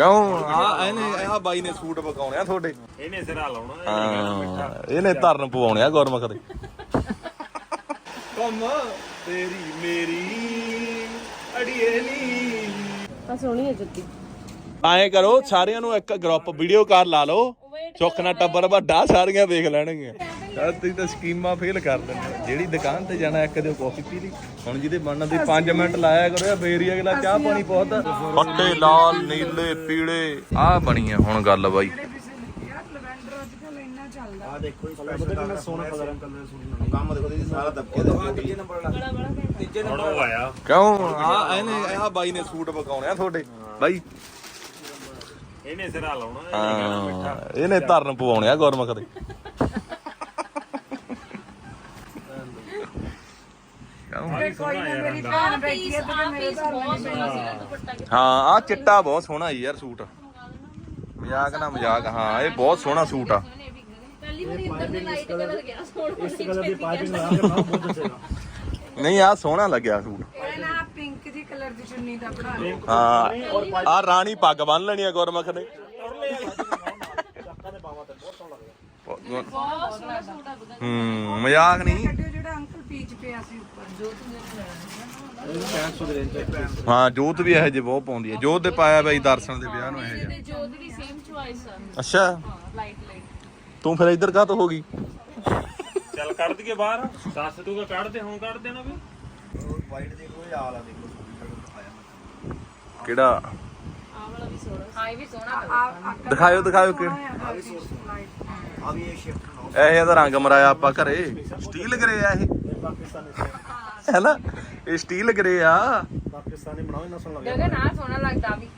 ਕਿਉਂ? ਆ ਇਹਨੇ ਆ ਬਾਈ ਨੇ ਸੂਟ ਪਕਾਉਣੇ ਆ ਤੁਹਾਡੇ। ਇਹਨੇ ਸਿਰਾ ਲਾਉਣਾ ਹਾਂ। ਇਹਨੇ ਧਰਨ ਪਵਾਉਣੇ ਆ ਗੁਰਮੁਖ ਦੇ। ਕੰਮ ਤੇਰੀ ਮੇਰੀ ਅੜੀਏ ਨੀ। ਆ ਸੋਹਣੀ ਹੈ ਜੁੱਤੀ। ਐਂ ਕਰੋ ਸਾਰਿਆਂ ਨੂੰ ਇੱਕ ਗਰੁੱਪ ਵੀਡੀਓ ਕਾਲ ਲਾ ਲਓ। ਸੁੱਖ ਨਾਲ ਟੱਬਰ ਵੱਡਾ ਸਾਰੀਆਂ ਦੇਖ ਲੈਣਗੀਆਂ। ਯਾਰ ਤੁਸੀਂ ਤਾਂ ਸਕੀਮਾਂ ਫੇਲ ਕਰ ਦਿੰਦੇ ਹੋ। ਜਿਹੜੀ ਦੁਕਾਨ ਤੇ ਜਾਣਾ ਇੱਕ ਦਿਓ ਕਾਫੀ ਪੀ ਲਈ। ਹੁਣ ਜਿਹਦੇ ਬਣਨ ਦੀ 5 ਮਿੰਟ ਲਾਇਆ ਕਰੋ ਯਾ ਫੇਰ ਹੀ ਅਗਲਾ ਚਾਹ ਪਾਣੀ ਪੁੱਛਦਾ ਫੱਟੇ ਲਾਲ ਨੀਲੇ ਪੀਲੇ ਆਹ ਬਣੀ ਆ ਹੁਣ ਗੱਲ ਬਾਈ। ਆ ਦੇਖੋ ਇਹ ਕਲਰ ਕਿੰਨਾ ਸੋਹਣਾ ਕਲਰ। ਹੈ ਕੰਮ ਦੇਖੋ ਜੀ ਸਾਰਾ ਦਬਕੇ ਦੇ ਤੀਜੇ ਨੰਬਰ ਵਾਲਾ। ਤੀਜੇ ਹੁਣ ਉਹ ਆਇਆ। ਕਿਉਂ? ਆ ਇਹਨੇ ਆ ਬਾਈ ਨੇ ਸੂਟ ਪਕਾਉਣੇ ਆ ਤੁਹਾਡੇ। ਬਾਈ। ਇਹਨੇ ਸਿਰਾ ਲਾਉਣਾ ਹਾਂ ਇਹਨੇ ਧਰਨ ਪਵਾਉਣੇ ਆ ਗੁਰਮੁਖ ਦੇ। ਬਹੁਤ ਸੋਹਣਾ ਸੀਗਾ ਦੁਪੱਟਾ ਹਾਂ ਆ ਚਿੱਟਾ ਬਹੁਤ ਸੋਹਣਾ ਈ ਯਾਰ ਸੂਟ। ਮਜ਼ਾਕ ਨਾ ਮਜ਼ਾਕ ਹਾਂ ਇਹ ਬਹੁਤ ਸੋਹਣਾ ਸੂਟ ਆ। ਪਹਿਲੀ ਵਾਰੀ ਅੰਦਰ ਦੇ ਲਾਈਟ ਕਲਰ ਗਿਆ ਸੋਹਣਾ ਇਸ ਕਲਰ ਦੀ ਪਾਈਪਿੰਗ ਲਾ ਕੇ ਬਹੁਤ ਬਹੁਤ ਦੱਸੇਗਾ। ਨਹੀਂ ਆ ਸੋਹਣਾ ਲੱਗਿਆ ਸੂਟ। ਇਹ ਨਾ ਪਿੰਕ ਜੀ ਕਲਰ ਦੀ ਚੁੰਨੀ ਦਾ ਬਣਾ ਲਓ। ਹਾਂ ਆ ਰਾਣੀ ਪੱਗ ਬੰਨ ਲੈਣੀ ਆ ਗੁਰਮੁਖ ਨੇ। ਬਹੁਤ ਸੋਹਣਾ ਸੂਟ ਆ ਬਗਾ ਹੂੰ ਮਜ਼ਾਕ ਨਹੀਂ। ਪੀਚ ਪਿਆ ਸੀ ਉੱਪਰ। ਜੋ ਹਾਂ ਜੋਤ ਵੀ ਇਹੋ ਜਿਹੇ ਬਹੁਤ ਪਾਉਂਦੀ ਹੈ। ਜੋਤ ਦੇ ਪਾਇਆ ਬਈ ਦਰਸ਼ਨ ਦੇ ਵਿਆਹ ਨੂੰ ਇਹੋ ਜਿਹਾ। ਤੇ ਜੋਤ ਦੀ ਸੇਮ ਚੁਆਇਸ ਆ। ਅੱਛਾ। ਹਾਂ ਲਾਈਟ ਲਾਈਟ ਤੂੰ ਫਿਰ ਇੱਧਰ ਕਾਹ ਤੋਂ ਹੋ ਗਈ? ਚੱਲ ਕੱਢ ਦਈਏ ਬਾਹਰ। ਦੱਸ ਤੂੰ ਕਿ ਕੱਢ ਦੇ ਹੁਣ ਕੱਢ ਦੇਣਾ ਵੀ। ਵਾਈਟ ਦੇਖੋ ਇਹ ਆਲਾ ਦੇਖੋ ਕਿਹੜਾ? ਆ ਵਾਲਾ ਵੀ ਸੋਹਣਾ ਹਾਂ ਇਹ ਵੀ ਸੋਹਣਾ ਆ ਦਿਖਾਇਓ ਦਿਖਾਇਓ ਕਿ ਆ ਵੀ ਇਹ ਸ਼ਿਫਟ ਇਹ ਰੰਗ ਮਰਾਇਆ ਆਪਾਂ ਘਰੇ। ਸਟੀਲ ਗਰੇ ਆ ਇਹ ਇਹ। ਪਾਕਿਸਤਾਨੀ ਸੇ ਹੈ ਨਾ? ਇਹ ਸਟੀਲ ਗਰੇ ਆ। ਪਾਕਿਸਤਾਨੀ ਬਣਾਓ ਇਹਨਾਂ ਸੋਹਣਾ ਲੱਗਿਆ। ਗਗਨ ਆ ਸੋਹਣਾ ਲੱਗਦਾ ਵੀ।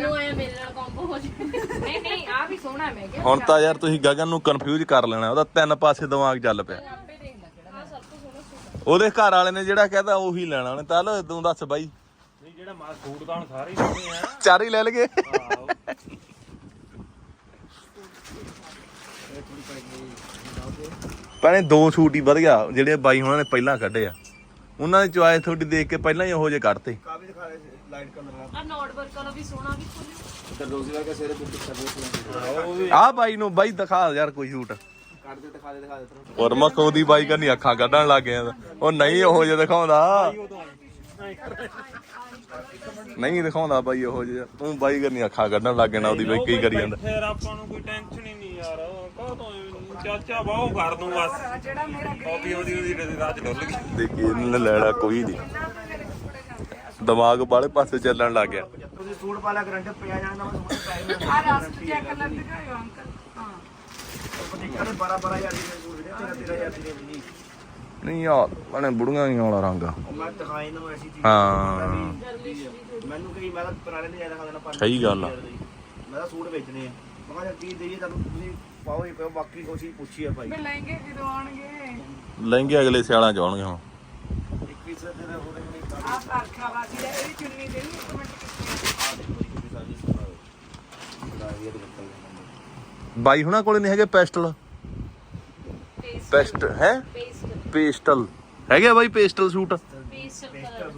ਨੂੰ ਆਇਆ ਮੇਰੇ ਨਾਲ ਕੰਬੋ ਹੋ ਜਾਵੇ ਨਹੀਂ ਨਹੀਂ ਆ ਵੀ ਸੋਹਣਾ ਮੈਂ ਕਿਹਾ। ਹੁਣ ਤਾਂ ਯਾਰ ਤੁਸੀਂ ਗਗਨ ਨੂੰ ਕਨਫਿਊਜ਼ ਕਰ ਲੈਣਾ ਉਹਦਾ ਤਿੰਨ ਪਾਸੇ ਦਿਮਾਗ ਚੱਲ ਪਿਆ। ਆਪੇ ਦੇਖ ਲੈ ਕਿਹੜਾ ਆ ਸਭ ਤੋਂ ਸੋਹਣਾ ਸੂਟ ਉਹਦੇ ਘਰ ਵਾਲੇ ਨੇ ਜਿਹੜਾ ਕਹਿਦਾ ਉਹੀ ਲੈਣਾ ਉਹਨੇ। ਚੱਲ ਤੂੰ ਦੱਸ ਬਾਈ। ਨਹੀਂ ਜਿਹੜਾ ਮਾ ਸੂਟ ਤਾਂ ਹੁਣ ਸਾਰੇ ਹੀ ਸੋਹਣੇ ਆ। ਚਾਰ ਹੀ ਲੈ ਲਗੇ ਆਹੋ। ਭੈਣੇ ਦੋ ਸੂਟ ਹੀ ਵਧੀਆ ਜਿਹੜੇ ਬਾਈ ਹੁਣਾਂ ਨੇ ਪਹਿਲਾਂ ਕੱਢੇ ਆ। ਉਹਨਾਂ ਦੀ ਚੁਆਇਸ ਤੁਹਾਡੀ ਦੇਖ ਕੇ ਪਹਿਲਾਂ ਹੀ ਉਹੋ ਜਿਹੇ ਕੱਢਤੇ। ਕਾਫੀ ਦਿਖਾ ਰਹੇ ਲਾਈਟ ਕਲਰ ਆ ਨੋਟ ਵਰਕ ਵਾਲਾ ਵੀ ਸੋਹਣਾ ਵੀ ਖੋਲਿਓ ਤੇ ਰੋਜ਼ੀ ਵਰਗਾ ਸਿਰੇ ਬੁੱਕ ਕੀਤਾ ਬਹੁਤ ਸੋਹਣਾ ਆਹ ਬਾਈ ਨੂੰ ਬਾਈ ਦਿਖਾ ਯਾਰ ਕੋਈ ਸੂਟ। ਕੱਢ ਦੇ ਦਿਖਾ ਦੇ ਦਿਖਾ ਦੇ ਤੈਨੂੰ। ਗੁਰਮੁਖ ਉਹਦੀ ਬਾਈ ਕਰਨੀ ਅੱਖਾਂ ਕੱਢਣ ਲੱਗ ਗਿਆ ਉਹ ਨਹੀਂ ਉਹੋ ਜਿਹਾ ਦਿਖਾਉਂਦਾ। ਨਹੀਂ ਦਿਖਾਉਂਦਾ ਬਾਈ ਉਹੋ ਜਿਹਾ। ਤੂੰ ਬਾਈ ਕਰਨੀ ਅੱਖਾਂ ਕੱਢਣ ਲੱਗ ਗਿਆ ਉਹਦੀ ਬਾਈ ਕੀ ਕਰੀ ਜਾਂਦਾ। ਫਿਰ ਆਪਾਂ ਨੂੰ ਕੋਈ ਟੈਨਸ਼ਨ ਹੀ ਨਹੀਂ ਯਾਰ। ਕਾਹ ਤੋਂ ਚਾਚਾ ਬਾਹੋ ਕਰ ਦੂੰ ਬਸ। ਜਿਹੜਾ ਮੇਰਾ ਕਾਪੀ ਉਹਦੀ ਉਹਦੀ ਰਾਜ ਡੁੱਲ ਗਈ। ਦੇਖੀ ਇਹਨੇ ਲੈਣਾ ਕੋਈ ਨਹੀਂ। ਦਿਮਾਗ ਵਾਲੇ ਪਾਸੇ ਚੱਲਣ ਲੱਗ ਗਿਆ। ਤੁਸੀਂ ਸੂਟ ਪਾ ਲਿਆ ਗਰੰਟੀ ਪਿਆ ਜਾਣਾ ਆ ਰਸਟ ਕਲਰ ਦਿਖਾਇਓ ਅੰਕਲ ਹਾਂ। ਦੇਖਿਆ ਨੇ 12 12 ਹਜ਼ਾਰ ਦੀ ਸੂਟ ਜਿਹੜੇ 13 13 ਹਜ਼ਾਰ ਦੀ ਨਹੀਂ ਨਹੀਂ ਯਾਰ ਬਣੇ ਬੁੜੀਆਂ ਨਹੀਂ ਵਾਲਾ ਰੰਗ ਆ। ਉਹ ਮੈਂ ਦਿਖਾਈ ਨਾ ਐਸੀ ਚੀਜ਼ ਹਾਂ। ਮੈਨੂੰ ਕਹੀ ਮੈਂ ਤਾਂ ਪੁਰਾਣੇ ਨਹੀਂ ਜ਼ਿਆਦਾ ਖਾਣਾ ਪੰਜ ਸਹੀ ਗੱਲ ਆ। ਮੈਂ ਤਾਂ ਸੂਟ ਵੇਚਣੇ ਆ। ਮੈਂ ਕਿਹਾ ਕੀ ਦੇਈਏ ਤੁਹਾਨੂੰ ਤੁਸੀਂ ਪਾਓ ਹੀ ਪਾਓ ਬਾਕੀ ਕੋਈ ਚੀਜ਼ ਪੁੱਛੀ ਆ ਭਾਈ। ਵੀ ਲਹਿੰਗੇ ਜਦੋਂ ਆਉਣਗੇ। ਲਹਿੰਗੇ ਅਗਲੇ ਸਿਆਲਾਂ ਚ ਆਉਣਗੇ ਹੁਣ। 21 ਸੌ ਦੇ ਉਹਦੇ ਨਹੀਂ ਆ ਪਰਖਾ ਵਾਸੀ ਦਾ ਇਹ ਚੁੰਨੀ ਦੇ ਨਹੀਂ ਇੱਕ ਮਿੰਟ ਕਿੱਥੇ ਆ ਦੇਖੋ ਜੀ ਕਿੰਨੀ ਸਾਰੀ ਸੁਣਾ ਬੜਾ ਇਹ ਦੇ ਬੱਕਲ ਬਾਈ ਹੁਣਾਂ ਕੋਲੇ ਨਹੀਂ ਹੈਗੇ ਪੈਸਟਲ? ਪੇਸਟ ਹੈ? Paste pastel. ਹੈਗੇ ਆ ਬਾਈ ਪੇਸਟਲ ਸੂਟ? ਕਲਰ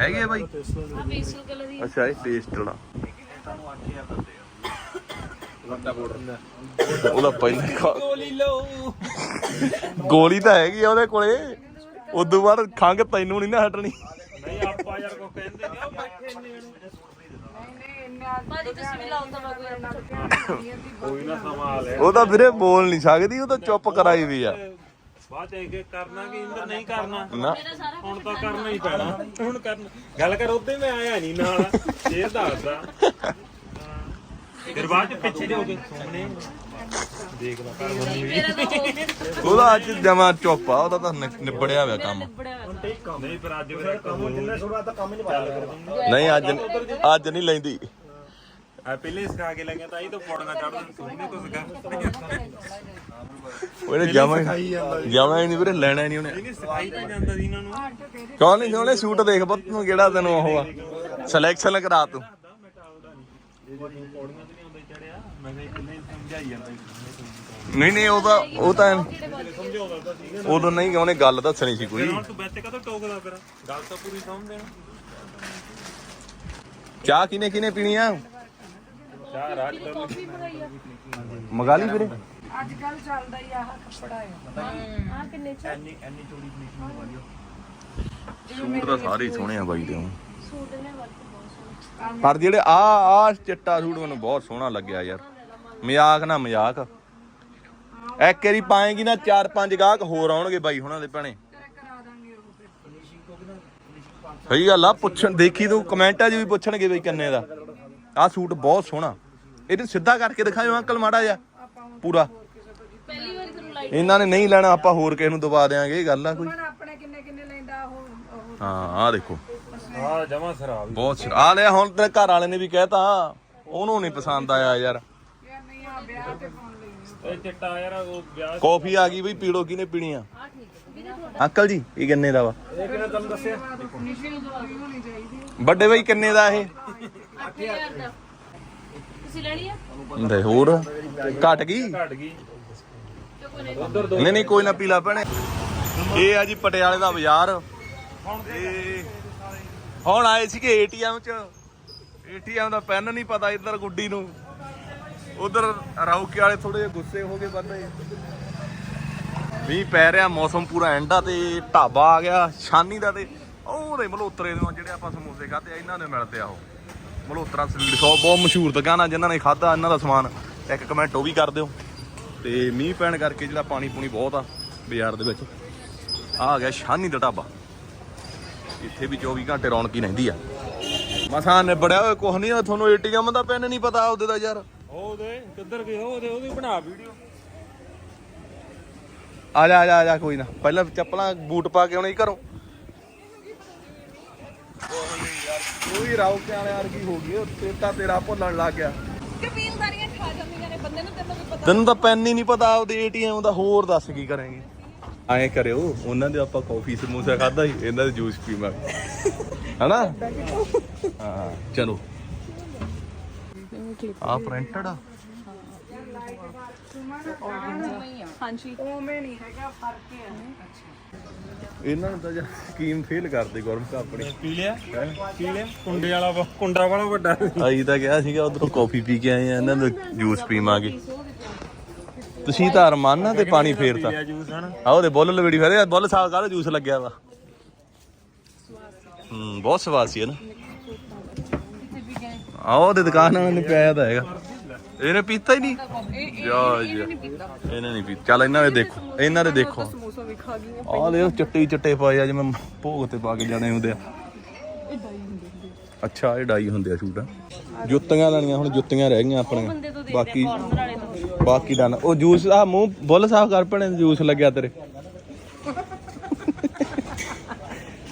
ਹੈਗੇ ਆ ਬਾਈ? ਆ ਪੇਸਟ ਕਲਰ ਦੀ। ਅੱਛਾ ਇਹ ਪੇਸਟਲ ਆ। ਤੁਹਾਨੂੰ 8000 ਦਿੰਦੇ ਉਹਦਾ ਪਹਿਲਾਂ ਗੋਲੀ ਤਾਂ ਹੈਗੀ ਆ ਉਹਦੇ ਕੋਲੇ। ਉਦੋਂ ਬਾਅਦ ਖੰਗ ਤੈਨੂੰ ਨਹੀਂ ਨਾ ਹਟਣੀ। ਨਹੀਂ ਆਪਾਂ ਯਾਰ ਕੋ ਕਹਿੰਦੇ ਨਹੀਂ ਉਹ ਬੈਠੇ ਨੇ ਨਹੀਂ ਨਹੀਂ ਇੰਨਾ ਭਾਜੀ ਤੁਸੀਂ ਵੀ ਲਾਓ ਤਾਂ ਕੋਈ ਕੋਈ ਨਾ ਸਮਾਂ ਆ ਲੈ। ਉਹ ਤਾਂ ਵੀਰੇ ਬੋਲ ਨਹੀਂ ਸਕਦੀ ਉਹ ਤਾਂ ਚੁੱਪ ਕਰਾਈ ਵੀ ਆ। ਬਾਅਦ ਇਹ ਕਰਨਾ ਕਿ ਇੰਦਰ ਨਹੀਂ ਕਰਨਾ। ਹੁਣ ਤਾਂ ਕਰਨਾ ਹੀ ਪੈਣਾ। ਹੁਣ ਕਰਨਾ। ਗੱਲ ਕਰ ਉੱਤੇ ਮੈਂ ਆਇਆ ਨਹੀਂ ਨਾਲ। ਇਹ ਦੱਸਦਾ। ਫਿਰ ਬਾਅਦ ਚ ਪਿੱਛੇ ਦੇਖ ਲਾ ਕਰ ਉਹਦਾ ਅੱਜ ਜਮਾ ਚੁੱਪ ਉਹਦਾ ਤਾਂ ਨਿ- ਨਿਬੜਿਆ ਹੋਇਆ ਕੰਮ। ਨਹੀਂ ਪਰ ਅੱਜ ਫਿਰ ਕੰਮ ਜਿੰਨਾ ਛੋੜਾ ਤਾਂ ਕੰਮ ਹੀ ਨਹੀਂ ਪਾਇਆ ਨਹੀਂ ਅੱਜ ਅੱਜ ਨਹੀਂ ਲੈਂਦੀ। ਆ ਪਹਿਲੇ ਸਿਖਾ ਕੇ ਲੱਗਿਆ ਤਾਂ ਇਹ ਤਾਂ ਫੋੜਨਾ ਚੜਦਾ ਸੋਹਣੇ ਤੋਂ ਸਿਖਾ। ਉਹਨੇ ਜਮਾ ਜਮਾ ਹੀ ਨਹੀਂ ਵੀਰੇ ਲੈਣਾ ਹੀ ਨਹੀਂ ਉਹਨੇ। ਇਹਨੇ ਸਿਖਾਈ ਤਾਂ ਜਾਂਦਾ ਸੀ ਇਹਨਾਂ ਨੂੰ। ਕਿਉਂ ਨਹੀਂ ਉਹਨੇ ਸੂਟ ਦੇਖ ਪੁੱਤ ਤੂੰ ਕਿਹੜਾ ਤੈਨੂੰ ਉਹ ਆ। ਸਿਲੈਕਸ਼ਨ ਕਰਾ ਤੂੰ ਇਹ ਪੌੜੀਆਂ ਤੇ ਨਹੀਂ ਆਉਂਦਾ ਚੜਿਆ ਮੈਂ ਕਿਹਾ ਕਿੰਨੇ ਸਮਝਾਈ ਜਾਂਦਾ ਸੀ ਨਹੀਂ ਨਹੀਂ ਉਹ ਤਾਂ ਉਹ ਤਾਂ ਸਮਝਾਉਂਦਾ ਤਾਂ ਉਦੋਂ ਨਹੀਂ ਉਹਨੇ ਗੱਲ ਦੱਸਣੀ ਸੀ ਕੋਈ। ਹੁਣ ਤੂੰ ਵਿੱਚ ਕਦੋਂ ਟੋਕਦਾ ਫਿਰ? ਗੱਲ ਤਾਂ ਪੂਰੀ ਸਮਝ ਦੇਣਾ। ਚਾਹ ਕਿਨੇ ਕਿਨੇ ਪੀਣੀ ਆ? ਚਾਹ ਮੰਗਾ ਲਈ ਵੀਰੇ? ਅੱਜ ਕੱਲ ਚੱਲਦਾ ਹੀ ਆਹ ਕੱਪੜਾ ਆ। ਆ ਕਿੰਨੇ ਚ? ਐਨੀ ਐਨੀ ਚੋੜੀ ਫਿਨਿਸ਼ਿੰਗ ਵਾਲੀ ਸੂਟ ਤਾਂ ਸਾਰੇ ਹੀ ਸੋਹਣੇ ਆ ਬਾਈ ਦੇ ਹੁਣ। ਸੂਟ ਨੇ ਵਰਕ ਬਹੁਤ ਸੋਹਣਾ। ਪਰ ਜਿਹੜੇ ਆ ਆ ਚਿੱਟਾ ਸੂਟ ਮੈਨੂੰ ਬਹੁਤ ਸੋਹਣਾ ਲੱਗਿਆ ਯਾਰ। ਮਜ਼ਾਕ ਨਾ ਮਜ਼ਾਕ। ਇੱਕ ਵਾਰੀ ਪਾਏਗੀ ਨਾ ਚਾਰ ਪੰਜ ਗਾਹਕ ਹੋਰ ਆਉਣਗੇ ਬਾਈ ਹੁਣਾਂ ਦੇ ਭੈਣੇ। ਸਹੀ ਗੱਲ ਆ ਪੁੱਛਣ ਦੇਖੀ ਤੂੰ ਕਮੈਂਟਾਂ 'ਚ ਵੀ ਪੁੱਛਣਗੇ ਬਈ ਕਿੰਨੇ ਦਾ। ਆ ਸੂਟ ਬਹੁਤ ਸੋਹਣਾ। ਇਹਨੂੰ ਸਿੱਧਾ ਕਰਕੇ ਦਿਖਾਇਓ ਅੰਕਲ ਮਾੜਾ ਜਿਹਾ ਪੂਰਾ। ਪਹਿਲੀ ਵਾਰੀ ਇਹਨਾਂ ਨੇ ਨਹੀਂ ਲੈਣਾ ਆਪਾਂ ਹੋਰ ਕਿਸੇ ਨੂੰ ਦਵਾ ਦੇਾਂਗੇ ਇਹ ਗੱਲ ਆ ਕੋਈ। ਹੁਣ ਆਪਣੇ ਕਿੰਨੇ ਕਿੰਨੇ ਲੈਂਦਾ ਉਹ ਉਹ ਹਾਂ ਆ ਦੇਖੋ। ਆ ਜਮਾ ਖਰਾਬ ਬਹੁਤ ਆ ਲਿਆ ਹੁਣ ਤੇ ਘਰ ਵਾਲੇ ਨੇ ਵੀ ਕਹਿਤਾ ਉਹਨੂੰ ਨਹੀਂ ਪਸੰਦ ਆਇਆ ਯਾਰ ਯਾਰ ਨਹੀਂ ਆ ਵਿਆਹ ਤੇ ਪਾਉਣ ਲਈ ਇਹ ਚਿੱਟਾ ਯਾਰ ਉਹ ਵਿਆਹ ਕਾਫੀ ਆ ਗਈ ਬਈ, ਪੀੜੋ ਕਿਨੇ ਪੀਣੀ ਆ ਅੰਕਲ ਜੀ, ਇਹ ਕਿੰਨੇ ਦਾ ਵਾ? ਇਹ ਕਿਹਨੇ ਤੁਹਾਨੂੰ ਦੱਸਿਆ ਵੱਡੇ ਬਈ, ਕਿੰਨੇ ਦਾ ਇਹ? ਤੁਸੀਂ ਲੈਣੀ ਆ ਦੇ ਹੋਰ, ਘਟ ਗਈ? ਘਟ ਗਈ ਨਹੀਂ ਨਹੀਂ, ਕੋਈ ਨਾ, ਪੀਲਾ ਭੈਣੇ। ਇਹ ਆ ਜੀ ਪਟਿਆਲੇ ਦਾ ਬਾਜ਼ਾਰ। ਹੁਣ ਆਏ ਸੀਗੇ ਏਟੀਐਮ ਚ। ਏਟੀਐਮ ਦਾ ਪੈਨ ਨਹੀਂ ਪਤਾ ਇੱਧਰ ਗੁੱਡੀ ਨੂੰ। ਉਧਰ ਰੌਕੇ ਵਾਲੇ ਥੋੜੇ ਜਿਹਾ ਗੁੱਸੇ ਹੋ ਗਏ ਬੰਦੇ। ਮੀਂਹ ਪੈ ਰਿਹਾ, ਮੌਸਮ ਪੂਰਾ ਐਂਡਾ ਤੇ ਢਾਬਾ ਆ ਗਿਆ, ਸ਼ਾਨੀ ਦਾ ਤੇ ਉਹਦੇ ਮਲੋਤਰੇ ਦੇ ਜਿਹੜੇ ਆਪਾਂ ਸਮੋਸੇ ਖਾਦੇ ਆ, ਇਹਨਾਂ ਦੇ ਮਿਲਦੇ ਆ ਉਹ। ਮਲੋਤਰਾ ਸੌ, ਬਹੁਤ ਮਸ਼ਹੂਰ ਦੁਕਾਨ ਆ ਜਿਨ੍ਹਾਂ ਨੇ ਖਾਦਾ ਇਹਨਾਂ ਦਾ ਸਮਾਨ। ਇੱਕ ਕਮੈਂਟ ਉਹ ਵੀ ਕਰ ਦਿਓ। ਤੇ ਮੀਂਹ ਪੈਣ ਕਰਕੇ ਜਿਹੜਾ ਪਾਣੀ ਪੂਣੀ ਬਹੁਤ ਆ, ਬਾਜ਼ਾਰ ਦੇ ਵਿੱਚ। ਆ ਆ ਗਿਆ ਸ਼ਾਨੀ ਦਾ ਢਾਬਾ। ਇੱਥੇ ਵੀ 24 ਘੰਟੇ ਰੌਣਕੀ ਰਹਿੰਦੀ ਆ। ਮਸਾਂ ਨਿਬੜਿਆ ਹੋਇਆ ਕੁਛ ਨਹੀਂ ਤੁਹਾਨੂੰ ਏਟੀਐਮ ਦਾ ਪਿੰਨ ਨਹੀਂ ਪਤਾ, ਉਹਦੇ ਦਾ ਯਾਰ। ਉਹਦੇ ਕਿੱਧਰ ਗਏ? ਉਹਦੇ ਉਹਦੀ ਬਣਾ ਵੀਡੀਓ ਆ ਜਾ ਆ ਜਾ ਆ ਜਾ ਕੋਈ ਨਾ। ਪਹਿਲਾਂ ਚੱਪਲਾਂ ਬੂਟ ਪਾ ਕੇ ਆਉਣੇ ਘਰੋਂ। ਕੋਈ ਰਾਉ ਕੇ ਵਾਲੇ ਵਰਗੀ ਹੋ ਗਈ ਉਹ ਤੇਤਾ ਤੇਰਾ ਭੁੱਲਣ ਲੱਗ ਗਿਆ। ਕਬੀਲਦਾਰੀਆਂ ਖਾ ਜਾਂਦੀਆਂ ਨੇ ਬੰਦੇ ਨੂੰ ਤੈਨੂੰ ਵੀ ਪਤਾ ਤੈਨੂੰ ਤਾਂ ਪੈਨ ਹੀ ਨਹੀਂ ਪਤਾ ਉਹਦੇ ਏਟੀਐਮ ਦਾ ਹੋਰ ਦੱਸ ਕੀ ਕਰਾਂਗੇ। ਐਂ ਕਰਿਓ ਉਹਨਾਂ ਦੇ ਆਪਾਂ ਕਾਫੀ ਸਮੋਸਾ ਖਾਦਾ ਸੀ ਇਹਨਾਂ ਦੇ ਜੂਸ ਪੀਵਾਂਗੇ ਹਨਾ? ਹਾਂ ਚਲੋ। ਆ ਪ੍ਰਿੰਟਡ? ਆ ਹਾਂਜੀ। ਉਵੇਂ ਨਹੀਂ ਹੈਗਾ ਫ਼ਰਕ ਹੈ ਇਹਨਾਂ ਨੂੰ ਤਾਂ ਜਾਂ ਸਕੀਮ ਫੇਲ ਕਰਦੇ ਗਵਰਨਮੈਂਟ ਆਪਣੀ। ਪੀ ਲਿਆ ਪੀ ਲਿਆ ਕੁੰਡੇ ਵਾਲਾ ਕੁੰਡਾ ਵਾਲਾ ਵੱਡਾ। ਅਸੀਂ ਤਾਂ ਕਿਹਾ ਸੀਗਾ ਉਧਰੋਂ ਕਾਫੀ ਪੀ ਕੇ ਆਏ ਆ ਇਹਨਾਂ ਦਾ ਜੂਸ ਪੀਵਾਂਗੇ। ਤੁਸੀਂ ਤਾਂ ਅਰਮਾਨਾਂ ਤੇ ਪਾਣੀ ਫੇਰਤਾ। ਲਿਆ ਜੂਸ ਹਨਾ? ਆ ਉਹਦੇ ਬੁੱਲ ਲਵੇੜੀ ਫੇਰੇ ਬੁੱਲ ਸਾਲ ਕਾਹਦਾ ਜੂਸ ਲੱਗਿਆ ਵਾ? ਹੂੰ ਬਹੁਤ ਸਵਾਦ ਸੀ ਨਾ? ਆ ਉਹਦੇ ਦੁਕਾਨ ਵਾਲੇ ਨੇ ਪਿਆਇਆ ਤਾਂ ਹੈਗਾ। ਇਹਨੇ ਪੀਤਾ ਹੀ ਨਹੀਂ। ਜਾ ਜਾ। ਇਹਨੇ ਨਹੀਂ ਪੀਤਾ। ਚੱਲ ਇਹਨਾਂ ਦੇ ਦੇਖੋ। ਇਹਨਾਂ ਦੇ ਦੇਖੋ। ਸਮੋਸਾ ਵੀ ਖਾ ਗਈ ਆਹ ਦੇਖੋ ਚਿੱਟੇ ਚਿੱਟੇ ਪਾਏ ਆ ਜਿਵੇਂ ਭੋਗ ਤੇ ਪਾ ਕੇ ਜਾਣੇ ਹੁੰਦੇ ਆ। ਅੱਛਾ ਇਹ ਡਾਈ ਹੁੰਦੇ ਆ ਸ਼ੂਟ। ਜੁੱਤੀਆਂ ਲੈਣੀਆਂ ਹੁਣ ਜੁੱਤੀਆਂ ਰਹਿ ਗਈਆਂ ਤੋਂ ਦੇ ਬਾਕੀ ਤੋਂ। ਬਾਕੀ ਡਨ ਉਹ ਜੂਸ ਆ ਮੂੰਹ ਬੁੱਲ ਸਾਫ਼ ਕਰ ਪਣੇ ਜੂਸ ਲੱਗਿਆ ਤੇਰੇ।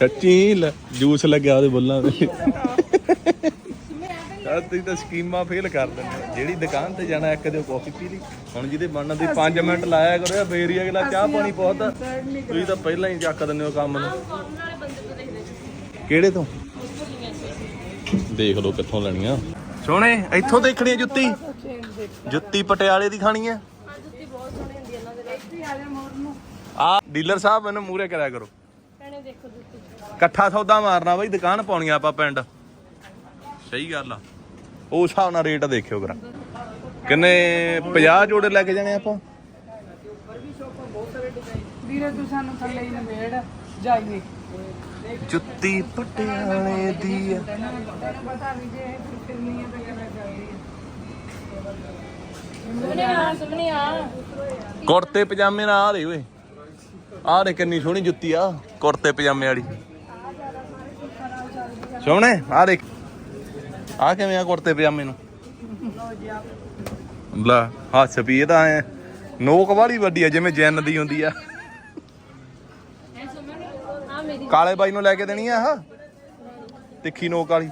ਸੱਚੀ ਲੈ, ਜੂਸ ਲੱਗਿਆ ਉਹਦੇ ਬੁੱਲਾਂ ਤੇ। ਤੁਸੀਂ ਤਾਂ ਸਕੀਮਾਂ ਫੇਲ ਕਰ ਦਿੰਦੇ ਹੋ। ਜਿਹੜੀ ਦੁਕਾਨ ਤੇ ਜਾਣਾ ਇੱਕ ਦਿਓ ਕਾਫੀ ਪੀ ਲਈ। ਹੁਣ ਜਿਹਦੇ ਬਣਨ ਦੀ 5 ਮਿੰਟ ਲਾਇਆ ਕਰੋ ਯਾ ਫੇਰ ਹੀ ਅਗਲਾ ਚਾਹ ਪਾਣੀ ਪਹੁੰਚਦਾ ਤੁਸੀਂ ਤਾਂ ਪਹਿਲਾਂ ਹੀ ਚੱਕ ਦਿੰਦੇ ਹੋ ਕੰਮ ਨੂੰ। ਕਾਰਨਰ ਵਾਲੇ ਬੰਦੇ ਤੋਂ ਦੇਖਦੇ ਸੀ ਕਿਹੜੇ ਤੋਂ? ਦੇਖ ਲਓ ਕਿੱਥੋਂ ਲੈਣੀਆਂ। ਸੋਹਣੇ ਇੱਥੋਂ ਦੇਖਣੀ ਹੈ ਜੁੱਤੀ? ਜੁੱਤੀ ਪਟਿਆਲੇ ਦੀ ਖਾਣੀ ਹੈ? ਆ ਜੁੱਤੀ ਬਹੁਤ ਸੋਹਣੀ ਹੁੰਦੀ ਹੈ ਇਹਨਾਂ ਦੇ ਆ ਡੀਲਰ ਸਾਹਿਬ ਮੈਨੂੰ ਮੂਰੇ ਕਰਿਆ ਕਰੋ। ਭੈਣੇ ਦੇਖੋ ਜੁੱਤੀ। ਇਕੱਠਾ ਸੌਦਾ ਮਾਰਨਾ ਬਈ ਦੁਕਾਨ ਪਾਉਣੀ ਆ ਆਪਾਂ ਪਿੰਡ। ਸਹੀ ਗੱਲ ਆ। ਉਸ ਹਿਸਾਬ ਨਾਲ ਰੇਟ ਦੇਖਿਓ ਕਰਾ ਕਿੰਨੇ 50 ਜੋੜੇ ਲੈ ਕੇ ਜਾਣੇ ਆਪਾਂ? ਵੀਰੇ ਤੂੰ ਸਾਨੂੰ ਥੱਲੇ ਹੀ ਨਵੇੜ ਜਾਈਏ। ਜੁੱਤੀ ਪਟਿਆਲੇ ਦੀ ਆ। ਤੈਨੂੰ ਪਤਾ ਵੀ ਜੇ ਇਹ ਫਿਰਨੀ ਹੈ ਤਾਂ ਕਿਵੇਂ ਚੱਲਦੀ ਹੈ ਸੁਮਨੇ ਆ ਸੁਮਨੇ ਆ ਕੁੜਤੇ ਪਜਾਮੇ ਨਾਲ ਆ ਦੇ ਓਏ। ਆ ਦੇ ਕਿੰਨੀ ਸੋਹਣੀ ਜੁੱਤੀ ਆ ਕੁੜਤੇ ਪਜਾਮੇ ਵਾਲੀ। ਸੋਹਣੇ? ਆ ਦੇਖ। ਆ ਕਿਵੇਂ ਆ ਕੁੜਤੇ ਪਜਾਮੇ ਨੂੰ? ਲੈ ਪੀ ਇਹ ਤਾਂ ਐ। ਨੋਕ ਵਾਲੀ ਵੱਡੀ ਆ ਜਿਵੇਂ ਜੈਨ ਦੀ ਹੁੰਦੀ ਆ। ਕਾਲੇ ਬਾਈ ਨੂੰ ਲੈ ਕੇ ਦੇਣੀ ਆ ਆਹ? ਤਿੱਖੀ ਨੋਕ ਵਾਲੀ।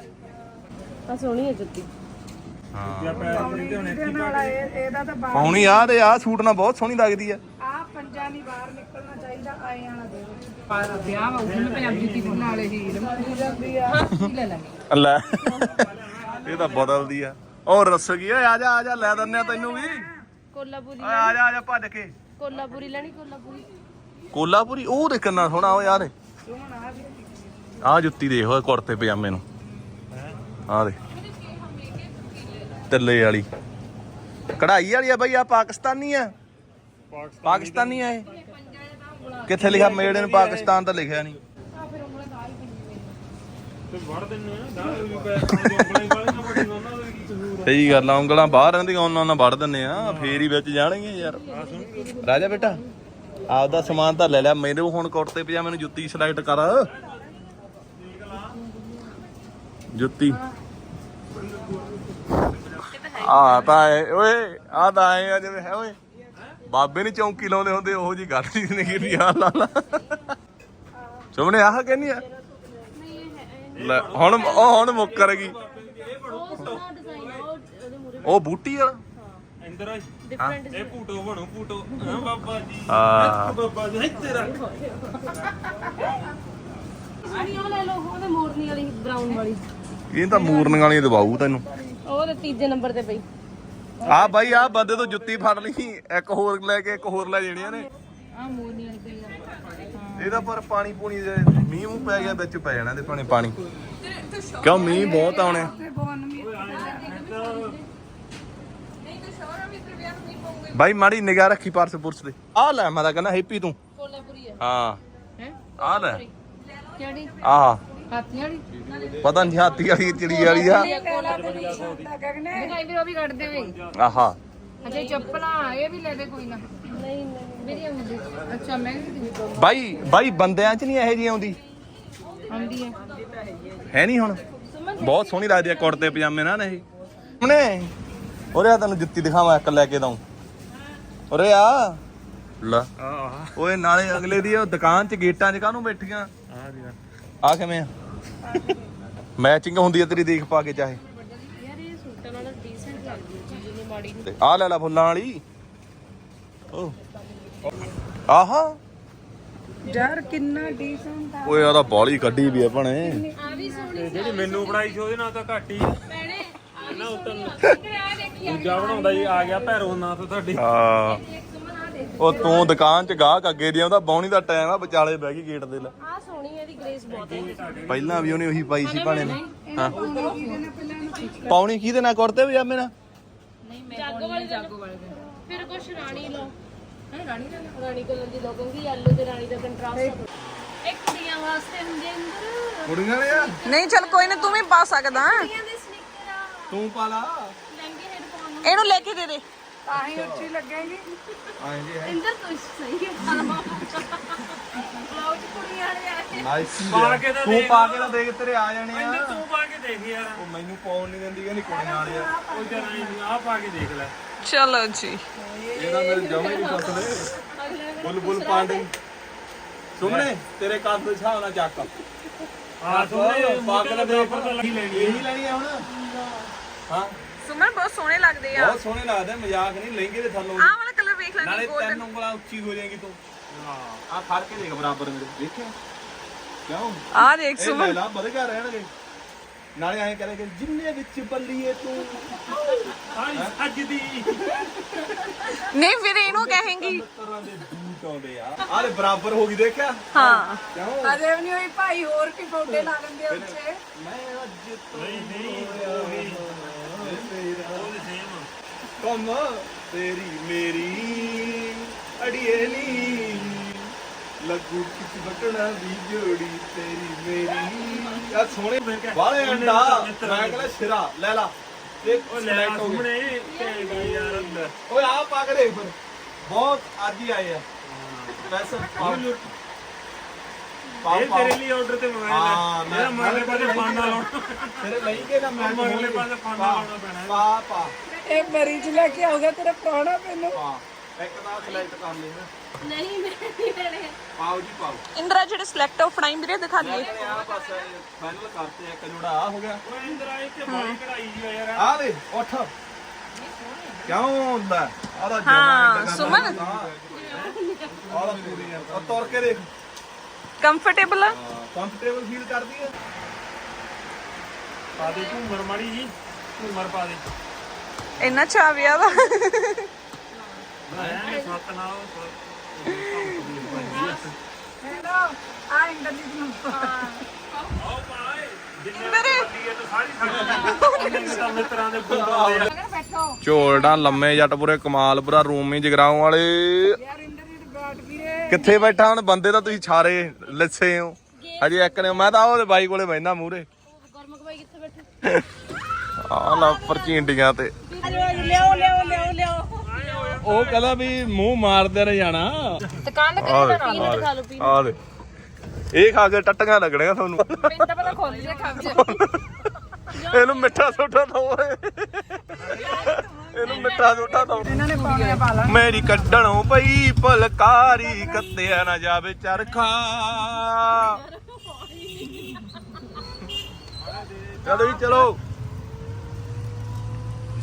ਆ ਸੋਹਣੀ ਹੈ ਜੁੱਤੀ। ਪਾਉਣੀ ਆ ਤੇ ਆ ਸੂਟ ਨਾਲ ਬਹੁਤ ਸੋਹਣੀ ਲੱਗਦੀ ਆ। ਆ ਪੰਜਾ ਨਹੀਂ ਬਾਹਰ ਨਿਕਲਣਾ ਚਾਹੀਦਾ ਆਏ ਆਣਾ ਦੇ ਪਰ ਵਿਆਹ ਵਾ ਉਹਨੂੰ ਪੰਜਾਬੀ ਦੀ ਨਾਲੇ ਹੀ ਰਮੀ ਜਾਂਦੀ ਆ। ਲੈ ਲੈ ਲੈ। ਇਹ ਤਾਂ ਬਦਲਦੀ ਆ। ਉਹ ਰਸਗੀ ਓਏ ਆ ਜਾ ਆ ਜਾ ਲੈ ਦਿੰਨੇ ਆ ਤੈਨੂੰ ਵੀ। ਕੋਲਾਪੁਰੀ ਓਏ ਆ ਜਾ ਆ ਜਾ ਭੱਜ ਕੇ। ਕੋਲਾਪੁਰੀ ਲੈਣੀ ਕੋਲਾਪੁਰੀ। ਕੋਲਾਪੁਰੀ? ਉਹ ਦੇ ਕਿੰਨਾ ਸੋਹਣਾ ਓ ਯਾਰ ਆ ਜੁੱਤੀ ਦੇਖ ਓਏ ਕੁੜਤੇ ਪਜਾਮੇ ਨੂੰ। ਆ ਦੇ। ਤਿੱਲੇ ਵਾਲੀ। ਕਢਾਈ ਵਾਲੀ ਆ ਬਈ ਆ ਪਾਕਿਸਤਾਨੀ ਆ। ਪਾਕਿਸਤਾਨੀ ਆ ਇਹ। ਕਿੱਥੇ ਲਿਖਿਆ ਮੇਡ ਇਨ ਪਾਕਿਸਤਾਨ ਤਾਂ ਲਿਖਿਆ ਨਹੀਂ ਤੇ ਵੜ ਦਿੰਨੇ ਆ ਦਾ ਵੀ ਪੈ ਉਂਗਲਾਂ ਹੀ ਵਾਲੀਆਂ ਵੱਡੀਆਂ ਉਹਨਾਂ ਦਾ ਵੀ ਕੀ ਕਸੂਰ ਸਹੀ ਗੱਲ ਆ ਉਂਗਲਾਂ ਬਾਹਰ ਰਹਿੰਦੀਆਂ ਉਹਨਾਂ ਉਹਨਾਂ ਵੜ ਦਿੰਨੇ ਆ। ਫੇਰ ਹੀ ਵਿੱਚ ਜਾਣਗੇ ਯਾਰ। ਰਾਜਾ ਬੇਟਾ ਆਪਦਾ ਸਮਾਨ ਤਾਂ ਲੈ ਲਿਆ ਮੇਰੇ ਹੁਣ ਕੁੜਤੇ ਪਜਾਮੇ ਨੂੰ ਜੁੱਤੀ ਸਿਲੈਕਟ ਕਰ। ਜੁੱਤੀ। ਆ ਤਾਂ ਓਏ ਆ ਤਾਂ ਆਏ ਆ ਜਿਵੇਂ ਹੈ ਓਏ। ਬਾਬੇ ਨੇ ਚੌਂਕੀ ਲਾਉਂਦੇ ਹੁੰਦੇ ਉਹੋ ਜੀ ਗੱਲ ਨਹੀਂ ਨਿਕਲੀ ਆ ਲਾ ਲਾ। ਸੁਮਨੇ ਆਹ ਕਹਿੰਦੀ ਆ? ਲੈ ਹੁਣ ਉਹ ਹੁਣ ਮੁੱਕਰ ਗਈ। ਉਹ ਬੂਟੀ ਵਾਲਾ? ਇੰਦਰ ਆ ਇਹ ਭੂਟੋ ਬਣੋ ਭੂਟੋ। ਹਾਂ ਬਾਬਾ ਜੀ। ਹਾਂ। ਬਾਬਾ ਜੀ ਇੱਥੇ ਰੱਖ। ਆਣੀ ਉਹ ਲੈ ਲਓ ਉਹਦੇ ਮੋਰਨੀ ਵਾਲੀ ਬਰਾਊਨ ਵਾਲੀ। ਇਹ ਤਾਂ ਮੂਰਨ ਵਾਲੀ ਦਵਾਊ ਤੈਨੂੰ। ਉਹ ਤੇ ਤੀਜੇ ਨੰਬਰ ਤੇ ਪਈ। ਆ ਬਾਈ ਆ ਬੰਦੇ ਤੋਂ ਜੁੱਤੀ ਫੜ ਲਈ। ਇੱਕ ਹੋਰ ਲੈ ਕੇ ਇੱਕ ਹੋਰ ਲੈ ਜਾਣੀਆਂ ਨੇ। ਆ ਮੋਰਨੀ ਇਹਦਾ ਪਰ ਪਾਣੀ ਪੂਣੀ ਜੇ ਮੀਂਹ ਮੂੰਹ ਪੈ ਗਿਆ ਵਿੱਚ ਪੈ ਜਾਣਾ ਤੇ ਪਾਣੀ ਪਾਣੀ। ਕਿਉਂ ਮੀਂਹ ਬਹੁਤ ਆਉਣੇ? ਬਾਈ ਮਾੜੀ ਨਿਗਾਹ ਰੱਖੀ ਪਰਸ ਪੁਰਸ ਦੇ। ਆ ਲੈ ਮੈਂ ਤਾਂ ਕਹਿੰਦਾ ਹੈਪੀ ਤੂੰ। ਕੋਲਾਪੁਰੀ ਆ। ਹਾਂ। ਹੈ? ਆ ਲੈ। ਕਿਹੜੀ? ਆ ਹਾਥੀਆਂ ਵਾਲੀ? ਪਤਾ ਨਹੀਂ ਹਾਥੀ ਵਾਲੀ ਚਿੜੀ ਵਾਲੀ ਆ। ਦਿਖਾਈ ਵੀਰ ਉਹ ਵੀ ਕੱਢ ਦੇਵੇ। ਆਹਾ। ਅੱਛਾ ਚੱਪਲਾਂ ਇਹ ਵੀ ਲੈ ਦੇ ਕੋਈ ਨਾ। ਨਹੀਂ ਨਹੀਂ। ਮੇਰੀ ਆਉਂਦੀ। ਅੱਛਾ ਮੈਂ ਵੀ ਬਾਈ ਬਾਈ ਬੰਦਿਆਂ 'ਚ ਨਹੀਂ ਇਹੋ ਜਿਹੀ ਆਉਂਦੀ? ਆਉਂਦੀ ਹੈ। ਹੈ ਨਹੀਂ ਹੁਣ? ਬਹੁਤ ਸੋਹਣੀ ਲੱਗਦੀ ਆ ਕੁੜਤੇ ਪਜਾਮੇ ਨਾਲ ਇਹ ਹੁਣੇ। ਉਰੇ ਆ ਤੈਨੂੰ ਜੁੱਤੀ ਦਿਖਾਵਾਂ ਇੱਕ ਲੈ ਕੇ ਦਊਂ। ਉਰੇ ਆ। ਲੈ। ਓਏ ਨਾਲੇ ਅਗਲੇ ਦੀ ਉਹ ਦੁਕਾਨ 'ਚ ਗੇਟਾਂ 'ਚ ਕਾਹਨੂੰ ਬੈਠੀਆਂ? ਆ ਜੀ ਆ ਕਿਵੇਂ ਆ? ਮੈਚਿੰਗ ਹੁੰਦੀ ਆ ਤੇਰੀ ਦੇਖ ਪਾ ਕੇ ਚਾਹੇ। ਯਾਰ ਇਹ ਸੂਟਾਂ ਨਾਲ ਡੀਸੈਂਟ ਲੱਗਦੀ ਹੈ ਚੀਜ਼ ਨਹੀਂ ਮਾੜੀ ਤੇ ਆ ਲੈ ਲੈ ਫੁੱਲਾਂ ਵਾਲੀ। ਓ। ਆਹਾ। ਯਾਰ ਕਿੰਨਾ ਡੀਸੈਂਟ ਆ ਓਏ ਆ ਤਾਂ ਬਾਲੀ ਕੱਢੀ ਵੀ ਆ ਭਣੇ। ਆ ਵੀ ਸੋਹਣੀ ਜਿਹੜੀ ਮੈਨੂੰ ਬਣਾਈ ਸੀ ਉਹਦੇ ਨਾਲ ਤਾਂ ਘੱਟ ਹੀ। ਆ। ਭੈਣੇ ਆ ਆ ਦੇਖੀ ਦੂਜਾ ਬਣਾਉਂਦਾ ਜੀ ਆ ਗਿਆ ਭੈਰੋ ਨਾਂ ਤੋਂ ਤੁਹਾਡੀ। ਦੇਖ ਉਹ ਤੂੰ ਦੁਕਾਨ 'ਚ ਗਾਹਕ ਅੱਗੇ ਦੀ ਆਉਂਦਾ ਬੌਣੀ ਦਾ ਟਾਈਮ ਆ ਵਿਚਾਲੇ ਬਹਿ ਗਈ ਗੇਟ ਦੇ ਲੈ। ਆ ਸੋਹਣੀ ਹੈ ਦੀ ਗ੍ਰੇਸ ਬਹੁਤ ਹੈ ਪਹਿਲਾਂ ਵੀ ਉਹਨੇ ਉਹੀ ਪਾਈ ਸੀ ਭਾਣੇ ਨੇ। ਹਾਂ। ਪਾਉਣੀ ਕਿਹਦੇ ਨਾਲ ਕੁੜਤੇ ਪਜਾਮੇ ਨਾਲ? ਜਾਗੋ ਵਾਲੀ ਜਾਗੋ ਵਾਲੀ ਫਿਰ ਕੁਛ ਰਾਣੀ ਲਓ। ਹੈ ਰਾਣੀ ਦਾ ਰਾਣੀ ਕਲਰ ਦੀ ਕਿਉਂਕਿ yellow ਤੇ ਰਾਣੀ ਦਾ ਕੰਟਰਾਸਟ ਇੱਕ ਕੁੜੀਆਂ ਵਾਸਤੇ ਹੁੰਦੇ ਅੰਦਰ। ਕੁੜੀਆਂ ਨੇ ਆ? ਨਹੀਂ ਚਲ ਕੋਈ ਨਾ ਤੂੰ ਵੀ ਪਾ ਸਕਦਾ। ਕੁੜੀਆਂ ਦੇ ਸਨੀਕਰ ਆ। ਤੂੰ ਪਾ ਲਾ। ਲਹਿੰਗੇ ਹੈਡ ਪਾਉਣ ਨੂੰ ਇਹਨੂੰ ਲੈ ਕੇ ਦੇ ਦੇ। ਤਾਂ ਹੀ ਉੱਚੀ ਲੱਗੇਗੀ। ਇੰਦਰ ਤੂੰ ਸਹੀ ਹੈ। ਬਲਾਉਜ ਕੁੜੀਆਂ ਵਾਲੇ ਆਏ ਨਾਈਸ ਪਾ ਕੇ ਤਾਂ ਤੂੰ ਦੇਖ। ਪਾ ਕੇ ਤਾਂ ਦੇਖ ਤੇਰੇ ਆ ਜਾਣੇ ਆ। ਇੰਦਰ ਤੂੰ ਪਾ ਕੇ ਦੇਖ ਯਾਰ। ਉਹ ਮੈਨੂੰ ਪਾਉਣ ਨਹੀਂ ਦਿੰਦੀ ਕਹਿੰਦੀ ਕੁੜੀਆਂ ਵਾਲੇ ਆ। ਉਹ ਜਰਾ ਆ ਪਾ ਕੇ ਦੇਖ ਲੈ। ਚਲੋ ਜੀ ਇਹਦਾ ਮੇਰੇ ਜਮੇ ਨਹੀਂ ਪਸੰਦ ਬੁਲਬੁਲ ਪਾਂਡੇ ਸੁਮਨੇ ਤੇਰੇ ਕੱਦ ਦੇ ਹਿਸਾਬ ਨਾਲ ਚੱਕ ਆ ਸੋਹਣੇ ਪਾਗਲ ਦੇ ਪਰ ਤਾਂ ਲੱਗੀ ਲੈਣੀ ਇਹੀ ਲੈਣੀ ਆ ਹੁਣ ਹਾਂ ਸੁਮਨ ਬਹੁਤ ਸੋਹਣੇ ਲੱਗਦੇ ਆ ਬਹੁਤ ਸੋਹਣੇ ਲੱਗਦੇ ਆ, ਮਜ਼ਾਕ ਨਹੀਂ ਲਹਿੰਗੇ ਦੇ ਥੱਲੋਂ ਆਹ ਵਾਲਾ ਕਲਰ ਵੇਖ ਲੈ ਨਾਲੇ ਤਿੰਨ ਉਂਗਲਾਂ ਉੱਚੀ ਹੋ ਜਾਏਗੀ ਤੂੰ ਆ ਫੜ ਕੇ ਦੇਖ ਬਰਾਬਰ ਮੇਰੇ ਦੇਖਿਆ ਕਿਉਂ ਆ ਦੇਖ ਇਹ ਲੈ ਲਾ ਵਧਗਾ ਰਹਿਣਗੇ ਨਾਲੇ ਐਂ ਕਰੇਗੇ ਜਿੰਨੇ ਵਿੱਚ ਬੱਲੀਏ ਤੂੰ। ਅੱਜ ਦੀ। ਨਹੀਂ ਫਿਰ ਇਹਨੂੰ ਕਹੇਂਗੀ। ਤਰ੍ਹਾਂ ਦੇ ਬੂਟ ਆਉਂਦੇ ਆ। ਆਲੇ ਬਰਾਬਰ ਹੋ ਗਈ ਦੇਖਿਆ? ਹਾਂ। ਕਿਉਂ? ਅਜੇ ਵੀ ਨਹੀਂ ਹੋਈ ਭਾਈ ਹੋਰ ਕੀ ਫੋਟੇ ਲਾ ਲੈਂਦੇ ਉੱਚੇ ਮੈਂ ਅੱਜ ਨਹੀਂ ਨਹੀਂ ਉਹੀ ਕਮ ਤੇਰੀ ਮੇਰੀ ਅੜੀਏ ਨੀ। ਲੱਗੂ ਕਿਸ ਬਟਣਾ ਦੀ ਜੋੜੀ ਤੇਰੀ ਮੇਰੀ? ਆ ਸੋਹਣੇ ਵਾਲੇ ਅੰਡਾ। ਮੈਂ ਕਹਿੰਦਾ ਸਿਰਾ ਲੈ ਲਾ। ਇਹ ਉਹ ਲੈ select ਹੋ ਗਏ। ਸਾਹਮਣੇ ਭੇਜਦਾ ਯਾਰ ਅੰਦਰ। ਓਏ ਆ ਪਾ ਕੇ ਦੇਖ ਫਿਰ। ਬਹੁਤ ਅੱਜ ਹੀ ਆਏ ਆ। ਸਪੈਸ਼ਲ ਪਾਉ ਇਹ ਤੇਰੇ ਲਈ ਆਰਡਰ ਤੇ ਮੰਗਾਇਆ ਹਾਂ, ਲੈ। ਮੈਂ- ਇਹਦਾ ਮਗਲੇ ਪਾਸੇ ਪਾਂਡਾ ਲਾਉਣਾ ਤੇਰੇ ਲਈ ਕੇ ਨਾ ਮੈਂ ਮਗਲੇ ਪਾਸੇ ਪਾਂਡਾ ਲਾਉਣਾ ਪੈਣਾ। ਹੈ। ਪਾ। ਪਾ ਇਹ ਮਰੀਜ਼ ਲੈ ਕੇ ਆਉਗਾ ਤੇਰਾ ਪ੍ਰਾਹੁਣਾ ਮੈਨੂੰ। ਪਾ। ਇੱਕ ਤਾਂ ਸਿਲੈਕਟ ਕਰ ਲੈਣਾ ਨਹੀਂ ਮੈਂ ਨਹੀਂ ਲੈਣੇ। ਪਾਓ ਜੀ ਪਾਓ। ਇੰਦਰਾ ਜਿਹੜੇ ਸਿਲੈਕਟ ਆਫ ਫੜਾਈ ਵੀਰੇ ਦਿਖਾ ਦਈਏ। ਆ ਬਸ ਫਾਈਨਲ ਕਰਤੇ ਇੱਕ ਜੋੜਾ ਆ ਹੋ ਗਿਆ। ਓਏ ਇੰਦਰ ਆਏ ਤੇ ਬਾਈ ਕਢਾਈ ਜੀ ਆ ਯਾਰ। ਆ ਦੇ ਉੱਠ। ਕਿਉਂ ਹੁੰਦਾ? ਆ ਦਾ ਹਾਂ, ਸੁਮਨ। ਆ ਦਾ ਪੂਰੀ ਆ। ਤੁਰ ਕੇ ਦੇਖ। ਕੰਫਰਟੇਬਲ ਆ? ਕੰਫਰਟੇਬਲ ਫੀਲ ਕਰਦੀ ਹੈ ਪਾ ਦੇ ਝੂਮਰ ਮਾੜੀ ਜੀ। ਝੂਮਰ ਪਾ ਦੇ। ਇੰਨਾ ਚਾਵਿਆ ਵਾ। ਐ ਸੱਤ ਨਾਲ ਹੈਲੋ ਆ ਇੰਦਰਜੀਤ ਨੂੰ ਬੈਠੋ ਝੋਲਡਾ ਲੰਮੇ ਜੱਟਪੁਰੇ ਕਮਾਲਪੁਰਾ ਰੂਮੀ ਜਗਰਾਉਂ ਵਾਲੇ। ਯਾਰ ਇੰਦਰਜੀਤ ਵੀਰੇ ਕਿੱਥੇ ਬੈਠਾ ਹੁਣ? ਬੰਦੇ ਤਾਂ ਤੁਸੀਂ ਛਾਰੇ ਲੱਸੇ ਹੋ। ਹਜੇ ਇੱਕ ਨੇ ਮੈਂ ਤਾਂ ਉਹਦੇ ਬਾਈ ਕੋਲੇ ਬੈਠਾ ਮੂਰੇ ਗੁਰਮੁਖ ਬਾਈ ਕਿੱਥੇ ਬੈਠੇ? ਆ ਲਾ ਪਰਚੀਂਡੀਆਂ ਤੇ। ਲਿਆਓ ਲਿਆਓ ਉਹ ਕਹਿੰਦਾ ਵੀ ਮੂੰਹ ਮਾਰਦੇ ਨੇ ਜਾਣਾ। ਦੁਕਾਨ ਦਾ ਆ ਦੇ ਪੀਨਟ ਖਾ ਲਓ ਪੀਨਟ ਆ ਦੇ ਇਹ ਖਾ ਕੇ ਟੱਟੀਆਂ ਲੱਗਣੀਆਂ ਤੁਹਾਨੂੰ। ਮੈਨੂੰ ਤਾਂ ਪਤਾ ਖੋਲ ਜੇ ਚ ਇਹਨੂੰ ਮਿੱਠਾ ਸੋਟਾ ਦੋ। ਇਹਨੂੰ ਮਿੱਠਾ ਸੋਟਾ ਦੋ। ਇਹਨਾਂ ਨੇ ਪਾਉਣੇ ਪਾ ਲਾ ਮੇਰੀ ਕੱਢਣੋਂ ਪਈ ਪਲਕਾਰੀ ਕੱਤਿਆ ਨਾ ਜਾਵੇ ਚਰਖਾ। ਚਲੋ ਜੀ ਚਲੋ।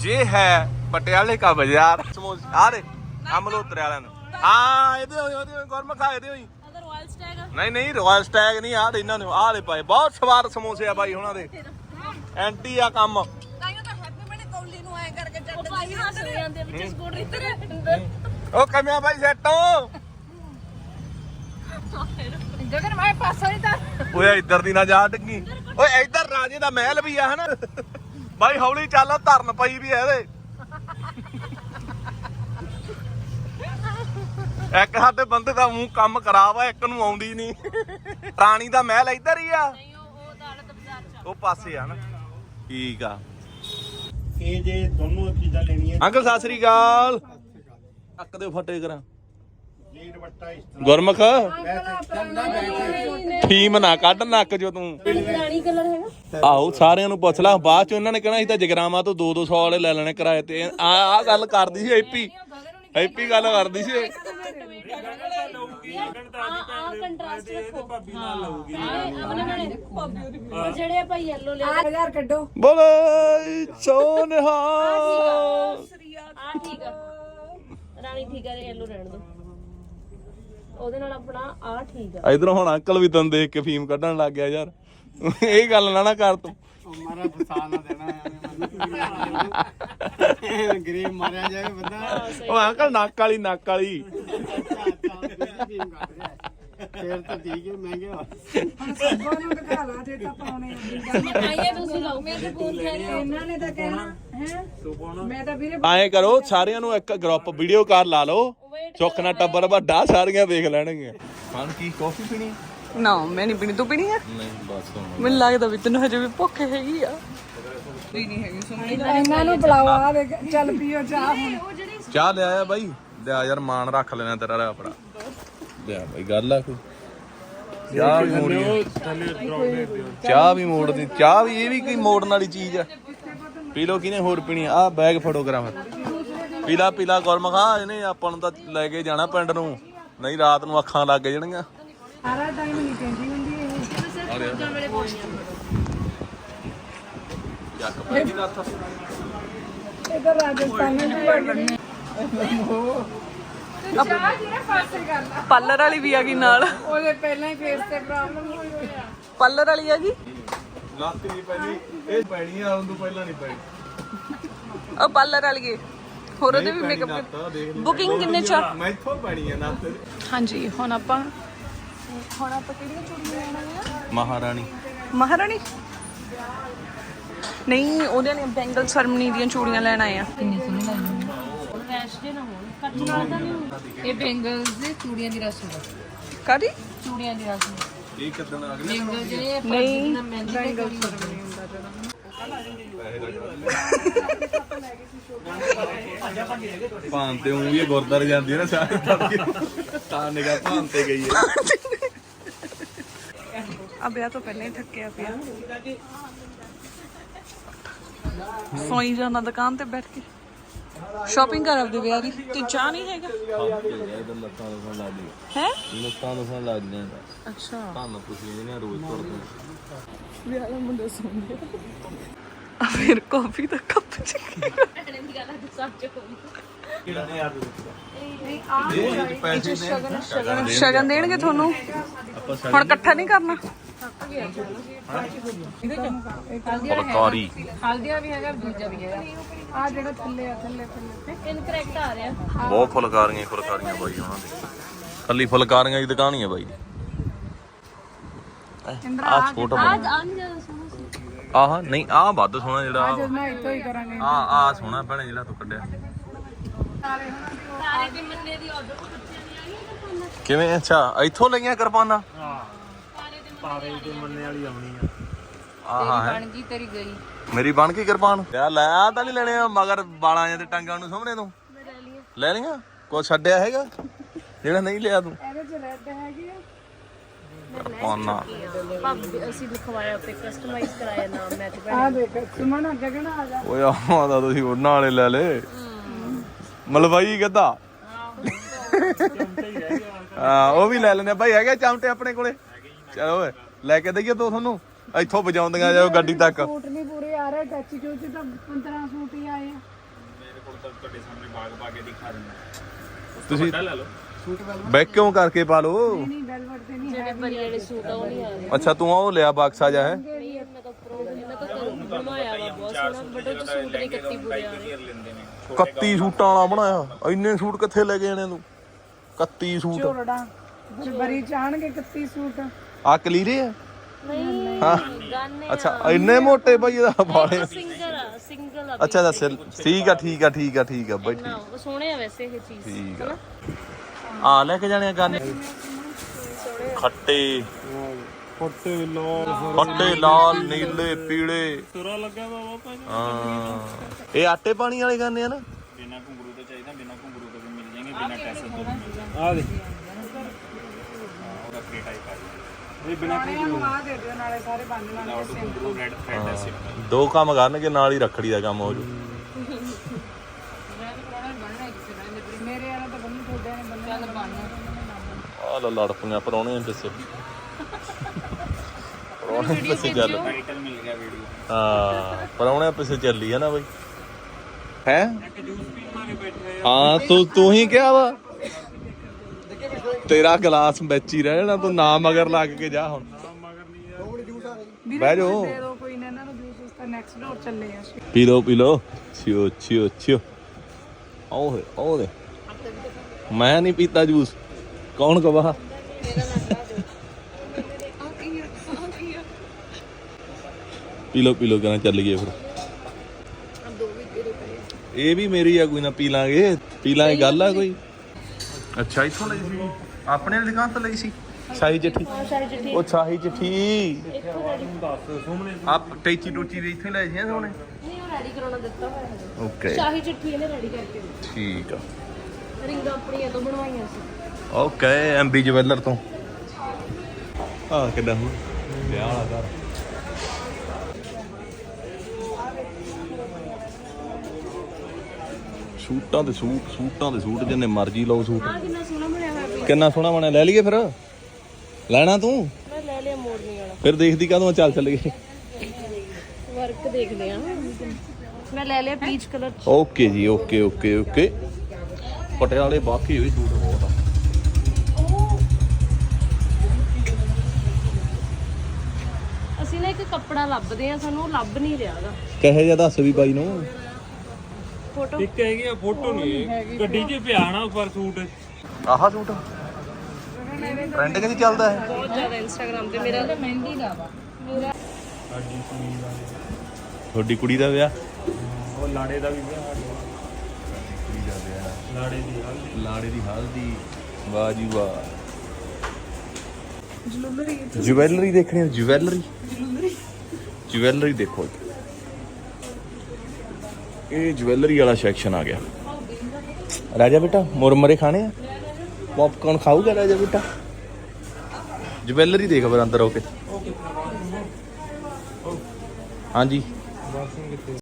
ये है ਪਟਿਆਲੇ ਕਾ ਬਾਜ਼ਾਰ ਸਮੋਸੇ। ਆ ਦੇ ਅਮਲੋਤਰੇ ਵਾਲਿਆਂ ਨੂੰ। ਹਾਂ ਇਹਦੇ ਹੋਈ ਉਹਦੇ ਹੋਈ ਗੁਰਮ ਖਾਏ ਹੋਈ। ਅਗਰ ਰਾਇਲ ਸਟੈਗ ਨਹੀਂ ਨਹੀਂ ਰਾਇਲ ਸਟੈਗ ਨਹੀਂ ਆ ਦੇ ਇਹਨਾਂ ਨੇ ਆ ਦੇ ਪਾਏ ਬਹੁਤ ਸਵਾਦ ਸਮੋਸੇ ਆ ਬਾਈ ਉਹਨਾਂ ਦੇ। ਐਂਟੀ ਆ ਕੰਮ। ਉਹ ਕਮਿਆ ਬਾਈ ਸੈਟੋ ਜਗਨ ਮਾਏ ਪਾਸਾ ਨਹੀਂ ਤਾਂ। ਓਏ ਇੱਧਰ ਦੀ ਨਾ ਜਾ ਡੱਗੀ। ਓਏ ਇੱਧਰ ਰਾਜੇ ਦਾ ਮਹਿਲ ਵੀ ਆ ਹਨਾ। ਬਾਈ ਹੌਲੀ ਚੱਲ ਧਰਨ ਪਈ ਵੀ ਐ ਇੱਕ ਸਾਡੇ ਬੰਦੇ ਦਾ ਮੂੰਹ ਕੰਮ ਖਰਾਬ ਆ ਇੱਕ ਨੂੰ ਆਉਂਦੀ ਨਹੀਂ ਰਾਣੀ ਦਾ ਮਹਿਲ ਇੱਧਰ ਹੀ ਆ। ਨਹੀਂ ਉਹ ਉਹ ਦਾਲਤ ਬਾਜ਼ਾਰ ਚ ਉਹ ਪਾਸੇ ਆ ਨਾ। ਠੀਕ ਆ। ਇਹ ਜੇ ਦੋਨੋਂ ਚੀਜ਼ਾਂ ਲੈਣੀਆਂ ਅੰਕਲ ਸਤਿ ਸ੍ਰੀ ਅਕਾਲ। ਅੱਕ ਦੇ ਫੱਟੇ ਕਰਾਂ। ਜੀਰ ਵੱਟਾ ਇਸ ਗੁਰਮੁਖ। ਫੀਮ ਨਾ ਕੱਢ ਨੱਕ ਜੋ ਤੂੰ। ਰਾਣੀ ਕਲਰ ਹੈਗਾ। ਆਹੋ ਸਾਰਿਆਂ ਨੂੰ ਪੁੱਛ ਲਾ। ਬਾਅਦ ਚ ਉਹਨਾਂ ਨੇ ਕਹਿਣਾ ਸੀ ਤਾਂ ਜਗਰਾਮਾ ਤੋਂ 2-200 ਵਾਲੇ ਲੈ ਲੈਣੇ ਕਿਰਾਏ ਤੇ। ਆ ਆ ਗੱਲ ਕਰਦੀ ਸੀ ਐਪੀ ਐਪੀ ਗੱਲ ਕਰਦੀ ਸੀ। ਆ ਕੰਟਰਾਸਟ ਰੱਖੋ। ਭਾਬੀ ਨਾਲ ਲਊਗੀ। ਆਪਣੇ ਬਣੇ ਜਿਹੜੇ ਆਪਾਂ ਯੈਲੋ ਲੈ 8000 ਕੱਢੋ। ਬੋਲੇ ਸੋਨਹਾ। ਆ। ਠੀਕ ਆ। ਰਾਣੀ ਠੀਕ ਆ ਯੈਲੋ ਰਹਿਣ ਦੋ। ਉਹਦੇ ਨਾਲ ਆਪਣਾ ਆ ਠੀਕ ਆ। ਇਧਰੋਂ ਹੁਣ ਅੰਕਲ ਵੀ ਤੈਨੂੰ ਦੇਖ ਕੇ ਫੀਮ ਕੱਢਣ ਲੱਗ ਗਿਆ ਯਾਰ। ਇਹ ਗੱਲ ਨਾ ਨਾ ਕਰ ਤੂੰ। ਮਾਰਾ ਫਸਾ ਨਾ ਦੇਣਾ ਗਰੀਬ ਮਾਰਿਆ ਜਾਵੇ ਬੰਦਾ। ਉਹ ਅੰਕਲ ਨੱਕ ਵਾਲੀ ਨੱਕ ਵਾਲੀ। ਫੇਰ ਤਾਂ ਠੀਕ ਹੈ ਮਹਿੰਗੇ ਹੋ। ਸੱਬੋ ਨੂੰ ਦਿਖਾ ਲਾ ਜੇ ਤਾਂ ਪਾਉਣੇ ਆ ਆਈਏ ਤੁਸੀਂ ਲਾਓ ਮੈਂ ਤੇ ਫੋਨ ਕਰ ਇਹਨਾਂ ਨੇ ਤਾਂ ਕਹਿਣਾ ਹੈ? ਮੈਂ ਤਾਂ ਵੀਰੇ ਐਂ ਕਰੋ ਸਾਰਿਆਂ ਨੂੰ ਇੱਕ ਗਰੁੱਪ ਵੀਡੀਓ ਕਾਲ ਲਾ ਲਓ। ਸੁੱਖ ਨਾਲ ਟੱਬਰ ਵੱਡਾ ਸਾਰੀਆਂ ਦੇਖ ਲੈਣਗੇ ਹਾਂ ਕੀ ਕਾਫੀ ਪੀਣੀ? ਨਾ ਮੈਂ ਨਹੀਂ ਪੀਣੀ ਤੂੰ ਪੀਣੀ ਆ? ਨਹੀਂ ਬਸ ਮੈਨੂੰ ਲੱਗਦਾ ਵੀ ਤੈਨੂੰ ਹਜੇ ਵੀ ਭੁੱਖ ਹੈਗੀ ਆ। ਪੀਣੀ ਹੈਗੀ ਸੁਣੀ ਇਹਨਾਂ ਨੂੰ ਬੁਲਾਓ ਆ ਵੇਖ ਚੱਲ ਪੀਓ ਚਾਹ ਹੁਣ। ਚਾਹ ਲਿਆਇਆ ਬਾਈ ਲਿਆ ਯਾਰ ਮਾਨ ਰੱਖ ਲੈਣਾ ਤੇਰਾ ਲੈ ਆਪਣਾ। ਲਿਆ ਬਾਈ ਗੱਲ ਆ ਕੋਈ। ਚਾਹ ਵੀ ਮੋੜਨੀ ਚਾਹ ਵੀ ਮੋੜਨੀ ਚਾਹ ਵੀ ਇਹ ਵੀ ਕੋਈ ਮੋੜਨ ਵਾਲੀ ਚੀਜ਼ ਆ। ਪੀ ਲੋ ਕਿਨੇ ਹੋਰ ਪੀਣੀ ਆ? ਬੈਗ ਫੋਟੋਗ੍ਰਾਫਰ ਪੀਲਾ ਪੀਲਾ ਗੁਰਮਖਾ ਇਹਨੇ ਆਪਾਂ ਨੂੰ ਤਾਂ ਲੈ ਕੇ ਜਾਣਾ ਪਿੰਡ ਨੂੰ। ਨਹੀਂ ਰਾਤ ਨੂੰ ਅੱਖਾਂ ਲੱਗ ਜਾਣਗੀਆਂ। ਸਾਰਾ ਟਾਈਮ ਨਹੀਂ ਕਹਿੰਦੀ ਹੁੰਦੀ ਇਹ। ਪੂਜਾ ਵੇਲੇ ਰਾਜਸਥਾਨ ਨੂੰ ਚਾਹ ਜਿਹੜਾ ਵੀ ਆ ਗਈ ਨਾਲ। ਉਹਦੇ ਪਹਿਲਾਂ ਹੀ ਫੇਸ ਤੇ ਪ੍ਰੋਬਲਮ ਹੋਈ ਹੋਈ ਆ। ਪਾਰਲਰ ਵਾਲੀ ਆ ਗਈ? ਲੱਤ ਨਹੀਂ ਪੈਣੀ। ਇਹ ਪੈਣੀ ਆ ਉਹਨੂੰ ਪਹਿਲਾਂ ਨਹੀਂ ਪੈਣੀ। ਉਹ ਪਾਰਲਰ ਵਾਲੀ ਏ। ਹੋਰ ਉਹਦੇ ਵੀ ਮੇਕਅਪ ਬੁਕਿੰਗ ਕਿੰਨੇ ਚ? ਮੈਥੋਂ ਪੈਣੀ ਆ ਨੱਤ। ਹਾਂਜੀ ਹੁਣ ਆਪਾਂ ਹੁਣ ਆਪਾਂ ਕਿਹੜੀਆਂ ਚੂੜੀਆਂ ਲੈਣੀਆਂ ਆ? ਮਹਾਰਾਣੀ। ਮਹਾਰਾਣੀ? ਨਹੀਂ ਉਹਦੇ ਨੇ ਬੈਂਗਲ ਸਰਮਨੀ ਦੀਆਂ ਚੂੜੀਆਂ ਲੈਣ ਆਏ ਆ। ਕੈਸ਼ ਦੇ ਨਾ ਹੋਣ ਕੱਟ ਨਾਲ ਤਾਂ ਨਹੀਂ ਹੁੰਦਾ ਇਹ ਬੈਂਗਲਸ ਦੇ ਚੂੜੀਆਂ ਦੀ ਰਸਮ ਆ। ਕਾਦੀ ਚੂੜੀਆਂ ਦੀ ਰਸਮ। ਇਹ ਕਿਦਾਂ ਆ ਗਈ? ਬੈਂਗਲ ਜਿਹੜੇ ਨਹੀਂ ਮਹਿੰਦੀ ਬੈਂਗਲ ਸਰਮਨੀ ਹੁੰਦਾ ਜਿਹੜਾ। ਭਾਂ ਤੇ ਉਹ ਵੀ ਗੁਰਦਾਰੇ ਜਾਂਦੀ ਹੈ ਨਾ ਸਾਰੇ ਤਾਂ ਨਿਗਾ ਭਾਂ ਤੇ ਗਈ ਹੈ ਆ ਵਿਆਹ ਤੋਂ ਪਹਿਲਾਂ ਹੀ ਥੱਕਿਆ ਪਿਆ। ਸੋਈ ਜਾਣਾ ਦੁਕਾਨ ਤੇ ਬੈਠ ਕੇ। ਸ਼ਾਪਿੰਗ ਕਰ ਆਪਦੇ ਵਿਆਹ ਦੀ। ਤੇ ਚਾਹ ਨਹੀਂ ਹੈਗਾ? ਇਧਰ ਲੱਤਾਂ ਨੂੰ ਲਾ ਦੀ ਹੈ? ਲੱਤਾਂ ਨੂੰ ਲਾ ਦੀਆਂ ਅੱਛਾ। ਤੁਹਾਨੂੰ ਪੁੱਛੀ ਜਿਹਨੇ ਰੋਜ਼ ਤੁਰਦੇ ਵਿਆਹ ਦਾ ਮੁੰਡਾ ਸੌਂ ਗਿਆ। ਆ ਫਿਰ ਕਾਫੀ ਦਾ ਕੱਪ ਚ ਭੈਣੇ ਦੀ ਗੱਲ ਆ ਸੱਚ ਹੋਈ ਇਹ ਪੈਸੇ ਨੇ ਸ਼ਗਨ ਦੇਣਗੇ। ਤੁਹਾਨੂੰ? ਹੁਣ ਇਕੱਠਾ ਨਹੀਂ ਕਰਨਾ? ਫੁਲਕਾਰੀ ਹਲਦੀਆ ਵੀ ਹੈਗਾ ਦੂਜਾ ਵੀ ਹੈਗਾ। ਆ ਜਿਹੜਾ ਥੱਲੇ ਆ ਥੱਲੇ ਥੱਲੇ ਇਨਕਰੈਕਟ ਆ ਰਿਹਾ। ਬਹੁਤ ਫੁਲਕਾਰੀਆਂ ਹੀ ਫੁਲਕਾਰੀਆਂ ਬਾਈ ਉਹਨਾਂ ਦੀ। ਕੱਲੀ ਫੁਲਕਾਰੀਆਂ ਦੀ ਦੁਕਾਨ ਹੀ ਹੈ ਬਾਈ। ਆ ਛੋਟਾ ਆ ਆ ਨਹੀਂ ਜ਼ਿਆਦਾ ਸੋਹਣਾ ਸੀ। ਆਹ ਨਹੀਂ ਆਹ ਵੱਧ ਸੋਹਣਾ ਜਿਹੜਾ ਜਦ ਮੈਂ ਇੱਥੋਂ ਹੀ ਕਰਾਂਗੇ। ਆ ਆ ਸੋਹਣਾ ਭੈਣੇ ਜਿਹੜਾ ਤੂੰ ਕੱਢਿਆ। ਸਾਰੇ ਦੇ ਮੰਨੇ ਦੀ ਆਰਡਰ ਤੋਂ ਬੱਚਿਆਂ ਦੀ ਆਈ ਹੈ ਕਿਰਪਾਨਾਂ ਕਿਵੇਂ? ਅੱਛਾ ਇੱਥੋਂ ਲਈਆਂ ਕਿਰਪਾਨਾਂ? ਹਾਂ। ਸਾਰੇ ਦੇ ਤਾਰੇ ਦੇ ਮੰਨੇ ਵਾਲੀ ਆਉਣੀ ਆ। ਆਹਾ ਹੈ। ਜੀ ਤੇਰੀ ਗਈ। ਮੇਰੀ ਬਣ ਗਈ ਕਿਰਪਾਨ। ਯਾ ਲੈ ਆ ਤਾਂ ਨਹੀਂ ਲੈਣੇ ਮਗਰ ਬਾਲਾਂ ਜਾਂ ਤੇ ਟਾਂਗਾਂ ਨੂੰ ਸਾਹਮਣੇ ਨੂੰ ਲੈ ਲਈਆਂ? ਕੋ ਛੱਡਿਆ ਹੈਗਾ? ਜਿਹੜਾ ਨਹੀਂ ਲਿਆ ਤੂੰ। ਇਹਦੇ ਚ ਰੈੱਡ ਹੈਗੀ ਆ। ਕਿਰਪਾਨਾਂ ਭਾਬੀ ਅਸੀਂ ਲਿਖਵਾਇਆ ਤੇ ਕਸਟਮਾਈਜ਼ ਕਰਾਇਆ ਨਾਮ ਮੈਚ ਆ ਦੇਖ ਸੁਮਨ ਅੱਗੇ ਕਿਹੜਾ ਆ ਜਾ ਓਏ ਆਹ ਤਾਂ ਤੁਸੀਂ ਉਹਨਾਂ ਵਾਲੇ ਲੈ ਲੇ ਮਲਵਾਈ ਕਿੱਦਾਂ? ਹਾਂ ਉਹ ਵੀ ਲੈ ਲੈਣੇ ਭਾਈ ਹੈਗੇ ਚਮਟੇ ਆਪਣੇ ਕੋਲੇ? ਚਲੋ ਓਏ ਲੈ ਕੇ ਦਈਏ ਦੋ ਤੁਹਾਨੂੰ ਇੱਥੋਂ ਵਜਾਉਂਦੀਆਂ ਜਾਓ ਗੱਡੀ ਤੱਕ। ਸੂਟ ਨਹੀਂ ਪੂਰੇ ਆ ਰਹੇ ਟੱਚ ਚੋ ਚ ਤਾਂ 15 ਸੂਟ ਹੀ ਆਏ ਆ। ਮੇਰੇ ਕੋਲ ਤਾਂ ਤੁਹਾਡੇ ਸਾਹਮਣੇ ਬਾਗ ਪਾ ਕੇ ਦਿਖਾ ਦਿੰਦਾ। ਤੁਸੀਂ ਲੈ ਲਓ। ਬੈਕ ਕਿਉਂ ਕਰਕੇ ਪਾ ਲਓ? ਨਹੀਂ ਵੈਲਵਟ ਤੇ ਨਹੀਂ ਜਿਹੜੇ ਬਰੀ ਵਾਲੇ ਸੂਟ ਆ ਉਹ ਨਹੀਂ ਆ ਰਹੇ। ਅੱਛਾ ਤੂੰ ਉਹ ਲਿਆ ਬਾਕਸਾ ਜਾ ਹੈ। ਨਹੀਂ ਮੈਂ ਤਾਂ ਪ੍ਰੋ ਇਹਨਾਂ ਤਾਂ ਕਰੂੰ ਬਣਵਾਇਆ ਵਾ ਬਹੁਤ ਸੋਹਣਾ ਬਟ ਉਹ 'ਚ ਸੂਟ ਨਹੀਂ ਕੱਤੀ ਪੂਰੇ ਆ ਰਹੇ। ਲੈਂਦੇ ਨੇ। 31 ਸੂਟਾਂ ਵਾਲਾ ਬਣਾਇਆ। ਇੰਨੇ ਸੂਟ ਕਿੱਥੇ ਲੈ ਗਏ ਨੇ ਤੂੰ? 31 ਸੂਟ। ਝੋਲੜਾ ਬਰੀ ਚਾਹਣਗੇ 31 ਸੂਟ। ਆ ਕਲੀਰੇ ਆ? ਨਹੀਂ ਹਾਂ। ਗਾਨੇ ਅੱਛਾ ਇੰਨੇ ਮੋਟੇ ਭਾਈ ਇਹਦਾ ਵਾਲੇ। ਸਿੰਗਲ ਆ ਸਿੰਗਲ ਆ ਅੱਛਾ ਦੱਸ ਠੀਕ ਆ ਠੀਕ ਆ ਠੀਕ ਆ ਠੀਕ ਆ ਬਾਈ ਨਾ ਉਹ ਸੋਹਣੇ ਆ ਵੈਸੇ ਇਹ ਚੀਜ਼ ਠੀਕ ਆ। ਆ ਲੈ ਕੇ ਜਾਣੇ ਆ ਗਾਨੇ? ਖੱਟੇ। ਫੋਟੋ ਲੋ ਖੱਟੇ ਲਾਲ ਨੀਲੇ ਪੀਲੇ। ਤੁਰਾ ਲੱਗਾ ਬਾਬਾ ਭਾਈ ਹਾਂ। ਇਹ ਆਟੇ ਪਾਣੀ ਵਾਲੇ ਗਾਨੇ ਆ ਨਾ? ਬਿਨਾ ਘੁੰਗਰੂ ਤੋਂ ਚਾਹੀਦਾ ਬਿਨਾ ਘੁੰਗਰੂ ਤੋਂ ਵੀ ਮਿਲ ਜਾਣਗੇ ਬਿਨਾ ਟੈਸਟ ਤੋਂ। ਵੀ ਮਿਲ ਜਾਣਗੇ ਆ ਦੇ। ਉਹਦਾ ਫ੍ਰੀ ਟਾਈਪ ਆ ਜੀ। ਇਹ ਬਿਨਾ ਆ ਦੇ ਦਿਓ ਨਾਲੇ ਸਾਰੇ ਬੰਦ ਨਾਲ ਘੁੰਗਰੂ ਰੈਡ ਥ੍ਰੈਡ ਹੈ ਸਿੱਪਾ ਦੋ ਕੰਮ ਕਰਨਗੇ ਨਾਲ ਹੀ ਰੱਖੜੀ ਦਾ ਕੰਮ ਹੋ ਜੂ। ਮੇਰੇ ਵਾਲਾ ਤਾਂ ਬੰਨੀ ਤੁਹਾਡੇ ਨੇ ਬੰਨਿਆ ਚੱਲ ਬੰਨ। ਆ ਲੈ ਲੜ ਪਈਆਂ ਪਰੌਣੇ ਪਿੱਛੇ ਪਰੌਣੇ ਪਿੱਛੇ ਚੱਲ। ਟਾਈਟਲ ਮਿਲ ਗਿਆ ਵੀਡੀਓ। ਹਾਂ ਪਰੌਣੇ ਪਿੱਛੇ ਚੱਲੀ ਹੈ ਨਾ ਬਈ। ਹੈ? ਹਾਂ ਤੂੰ ਤੂੰ ਹੀ ਕਿਹਾ ਵਾ। ਤੇਰਾ ਗਲਾਸ ਵਿੱਚ ਹੀ ਰਹਿਣਾ ਤੂੰ ਨਾ ਮਗਰ ਲੱਗ ਕੇ ਜਾ ਹੁਣ। ਬਹਿ ਜਾਓ। ਦੇ ਦਿਓ ਕੋਈ ਨਾ ਇਹਨਾਂ ਨੂੰ ਜੂਸ ਉਸ ਤਾਂ ਨੈਕਸਟ ਡੋਰ ਚੱਲੇ ਆ। ਪੀ ਲੋ ਪੀ ਲੋ ਛਿਓ ਛਿਓ ਛਿਓ। ਓਏ ਓਏ। ਮੈਂ ਨਹੀਂ ਪੀਤਾ ਜੂਸ। ਕੌਣ ਕਵਾ ਪੀ ਲੋ ਪੀ ਲੋ ਕਹਿੰਦਾ ਚੱਲ ਗਏ ਫਿਰ। ਇਹ ਵੀ ਮੇਰੀ ਆ ਕੋਈ ਨਾ ਪੀ ਲਾਂਗੇ। ਪੀ ਲਾਂਗੇ ਗੱਲ ਆ ਕੋਈ। ਅੱਛਾ ਇੱਥੋਂ ਲਈ ਸੀ? ਆਪਣੇ ਵਾਲੀ ਦੁਕਾਨ ਤੋਂ ਲਈ ਸੀ? ਸ਼ਾਹੀ ਚਿੱਠੀ ਉਹ ਸ਼ਾਹੀ ਚਿੱਠੀ ਦੱਸ ਸੁਮਨੇ ਆਪ ਟੈਚੀ ਟੂਚੀ ਵੀ ਇੱਥੇ ਲੈ ਸੀ ਸੋਹਣੇ? ਨਹੀਂ ਉਹ ਰੈਡੀ ਕਰਾਉਣਾ ਦਿੱਤਾ ਹੋਇਆ ਹੈ। ਓਕੇ ਸ਼ਾਹੀ ਚਿੱਠੀ ਇਹਨੇ ਰੈਡੀ ਕਰਕੇ ਦਿੱਤੀ। ਠੀਕ ਆ। ਰਿੰਗਾਂ ਆਪਣੀਆਂ ਤੋਂ ਬਣਵਾਈਆਂ ਸੀ। ਓਕੇ ਐਮਬੀ ਜਵੈਲਰ ਤੋਂ। ਆ ਕਿੱਦਾਂ ਹੁਣ? ਵਿਆਹ ਵਾਲਾ ਘਰ। ਸੂਟਾਂ ਦੇ ਸੂਟ ਸੂਟਾਂ ਦੇ ਸੂਟ ਜਿੰਨੇ ਮਰਜ਼ੀ ਲਓ ਸੂਟ। ਆ ਕਿੰਨਾ ਸੋਹਣਾ ਬਣਿਆ ਹੋਇਆ ਵੀ ਕਿੰਨਾ ਸੋਹਣਾ ਬਣਿਆ? ਲੈ ਲਈਏ ਫਿਰ। ਲੈਣਾ ਤੂੰ? ਮੈਂ ਲੈ ਲਿਆ ਮੋੜਨੀ ਵਾਲਾ। ਫਿਰ ਦੇਖਦੀ ਕਦੋਂ ਚੱਲ ਚੱਲ ਗਏ। ਵਰਕ ਦੇਖ ਲਿਆ ਮੈਂ ਲੈ ਲਿਆ peach colour. Okay ji okay okay okay. ਪਟਿਆਲੇ ਬਾਕੀ ਵੀ ਸੂਟ ਬਹੁਤ ਆ। ਅਸੀਂ ਨਾ ਇੱਕ ਕੱਪੜਾ ਲੱਭਦੇ ਆ ਸਾਨੂੰ ਉਹ ਲੱਭ ਨਹੀਂ ਰਿਹਾਗਾ ਕਹੇ ਜਿਹਾ ਦੱਸ ਵੀ ਬਾਈ ਨੂੰ। ਫੋਟੋ? ਇੱਕ ਹੈਗੀ ਆ ਫੋਟੋ ਨਹੀਂ ਗੱਡੀ 'ਚ ਪਿਆ ਨਾ ਉੱਪਰ ਸੂਟ। ਆਹ ਸੂਟ? ਟ੍ਰੈਂਡ ਕਿੱਥੇ ਚੱਲਦਾ ਹੈ? ਬਹੁਤ ਜ਼ਿਆਦਾ ਇੰਸਟਾਗ੍ਰam ਤੇ ਮੇਰਾ ਮਹਿੰਦੀ ਦਾ ਵਾ। ਸਾਡੀ ਸੁਣੀ ਦਾ ਤੁਹਾਡੀ ਕੁੜੀ ਦਾ ਵਿਆਹ? ਉਹ ਲਾੜੇ ਦਾ ਵੀ ਵਿਆਹ ਲਾੜੇ ਦੀ ਹਲਦੀ ਲਾੜੇ ਦੀ ਹਲਦੀ ਵਾਹ ਜੀ ਵਾਹ। ਜੁਵੈਲਰੀ ਦੇਖਣੀ ਹੈ ਜੁਵੈਲਰੀ। ਜੁਵੈਲਰੀ ਦੇਖੋ ਇਹ ਜਵੈਲਰੀ ਵਾਲਾ ਸੈਕਸ਼ਨ ਆ ਗਿਆ। ਰਾਜਾ ਬੇਟਾ ਮੁਰਮਰੇ ਖਾਣੇ ਆ? ਪੌਪਕਾਰਨ ਖਾਊਗਾ ਰਾਜਾ ਬੇਟਾ? ਜਵੈਲਰੀ ਦੇਖ ਫਿਰ ਅੰਦਰ ਹੋ ਕੇ। ਹਾਂਜੀ।